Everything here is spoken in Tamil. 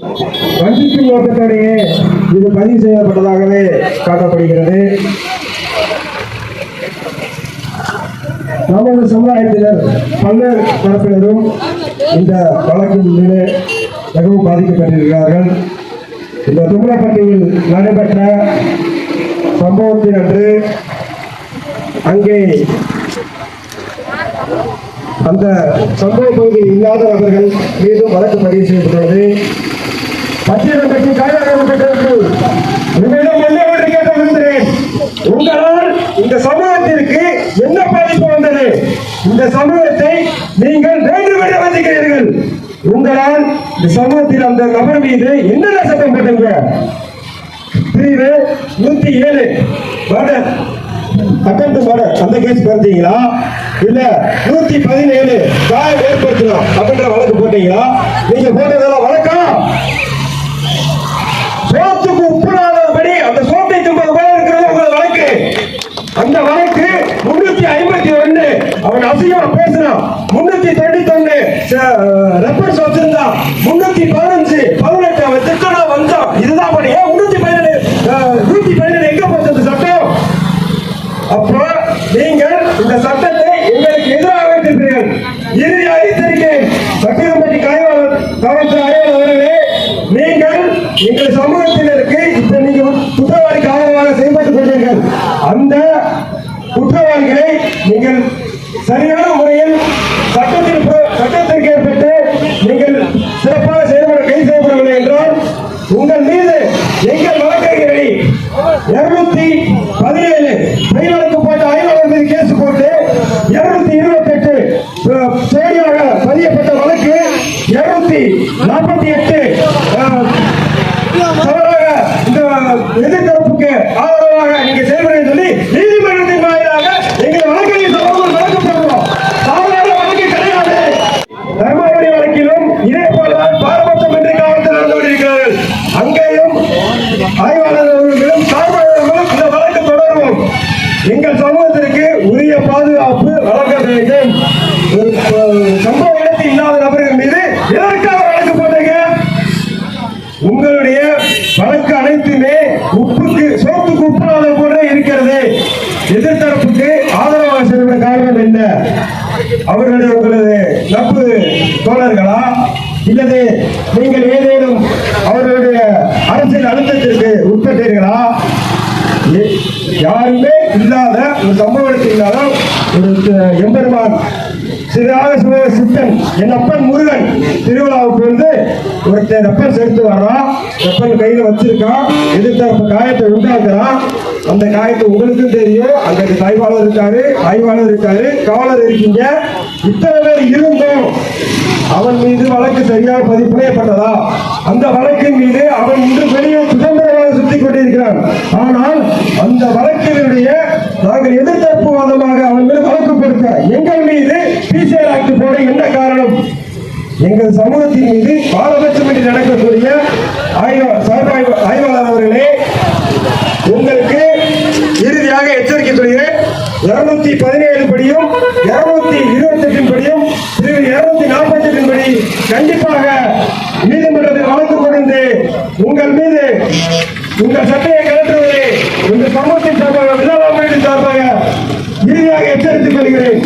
வஞ்சிக்கும் நோக்கத்தோடையே இது பதிவு செய்யப்பட்டதாகவே காட்டப்படுகிறது. நமது சமுதாயத்தினர் பல்வேறு தரப்பினரும் இந்த வழக்கின் மீது மிகவும் பாதிக்கப்பட்டிருக்கிறார்கள். இந்த தும்பலப்பட்டியில் நடைபெற்ற சம்பவத்தின் அன்று அங்கே அந்த சம்பவ பகுதியில் இல்லாத நபர்கள் மீதும் வழக்கு பதிவு செய்யப்பட்டுள்ளது. பட்டியலப்பட்டி காயகப்பட்டிருக்கு உங்களிடம் என்ன ஒன்று கேட்க விரும்புகிறேன்? உங்களால் இந்த சமூகத்திற்கு என்ன பாதிப்பு வந்தது? இந்த சமூகத்தை நீங்கள் வேண்டுமென்று வந்திருக்கிறீர்கள். உங்களால் இந்த சமூகத்தில் அந்த நபர் மீது என்னென்ன சட்டம் போட்டீங்க? பிரிவு நூத்தி ஏழு. மர்டர். Attempt murder. அந்த கேஸ் பார்த்தீங்களா? இல்ல நூத்தி பதினேழு. காயம் ஏற்படுத்தணும் அப்படின்ற வழக்கு போட்டீங்களா? நீங்க போட்டதெல்லாம் வழக்கு அந்த வழக்கு முன்னூத்தி ஐம்பத்தி ஒண்ணு அவன் அசிங்கமா பேசினான் முன்னூத்தி தொண்ணூத்தி ஒண்ணு ரெஃபரன்ஸ் வச்சிருந்தான் முன்னூத்தி பதினஞ்சு பதினெட்டு அவன் திட்டனா வந்தான். இதுதான் பண்ணி ஏன் முன்னூத்தி பதினேழு நூத்தி பதினேழு எங்க போச்சு சட்டம்? அப்போ நீங்கள் இந்த சட்டத்தை நீங்கள் சரியான முறையில் சட்டத்திற்கு சட்டத்திற்கு ஏற்பட்டு நீங்கள் சிறப்பாக செயல்பட கைது செய்யப்படவில்லை என்றால் உங்கள் மீது எங்கள் வழக்கறிஞரை இருநூத்தி பதினேழு கை வழக்கு போட்டு ஆய்வாளர் மீது கேஸ் போட்டு இருநூத்தி இருபத்தி எட்டு செயலியாக பதியப்பட்ட வழக்கு இருநூத்தி நாற்பத்தி எட்டு தவறாக இந்த எதிர்த்தரப்புக்கு ஆதரவாக நீங்க செயல்பட சொல்லி நீதிமன்றத்தின் வாயிலாக எங்கள் வழக்கறிஞர் சமூகம் வழங்கப்படுவோம் சாதாரண வழக்கு கிடையாது தர்மபுரி வழக்கிலும் இதே போலதான் பாரபட்சம் என்று காவல்துறை நடந்து கொண்டிருக்கிறார்கள் அங்கேயும் ஆய்வாளர்களும் சார்பாளர்களும் இந்த வழக்கு தொடருவோம். எங்கள் சமூகத்திற்கு உரிய பாதுகாப்பு வழங்க வேண்டும். சம்பவ இடத்தில் இல்லாத நபர்கள் மீது எதற்காக வழக்கு போட்டீங்க? உங்களுடைய வழக்கு அனைத்துமே உப்புக்கு சோப்புக்கு உப்புனாத போல இருக்கிறது. எதிர்த்தரப்புக்கு ஆதரவாக செல்வ காரணம் என்ன? அவர்களுடைய உங்களது தோழர்களா? இல்லது நீங்கள் ஏதேனும் அவர்களுடைய அரசியல் அழுத்தத்திற்கு உட்பட்டீர்களா? யாருமே இல்லாத ஒரு சம்பவத்தில் இல்லாத ஒரு எம்பெருமான் சிறாக சிவ சித்தன் என் அப்பன் முருகன் திருவிழாவுக்கு வந்து ஒருத்தன் ரப்பன் செலுத்து வர்றான் ரப்பன் கையில் வச்சிருக்கான் எதிர்த்தரப்பு காயத்தை உண்டாக்குறான் அந்த காயத்தை உங்களுக்கும் தெரியும். அங்கே தாய்வாளர் இருக்காரு ஆய்வாளர் இருக்காரு காவலர் இருக்கீங்க. இத்தனை பேர் இருந்தும். அவன் மீது வழக்கு சரியாக பதிவு செய்யப்பட்டதா அந்த வழக்கின் மீது அவன் இன்று வெளியே சுதந்திரமாக சுத்திக் கொண்டிருக்கிறான். ஆனால் அந்த வழக்கினுடைய நாங்கள் எதிர்த்தரப்பு வாதமாக அவன் மீது வழக்கு கொடுக்க எங்கள் மீது பிசிஆர் ஆக்ட் போட என்ன காரணம்? எங்கள் சமூகத்தின் மீது பாரபட்சம் என்று நடக்கக்கூடிய ஆய்வா சார்பாய்வு ஆய்வாளர் அவர்களே உங்களுக்கு இறுதியாக எச்சரிக்கை சொல்கிறேன் இருநூத்தி பதினேழு படியும் இருநூத்தி சமூகத்தின் சார்பாக விதாபாயின் சார்பாக இறுதியாக எச்சரித்துக் கொள்கிறேன்.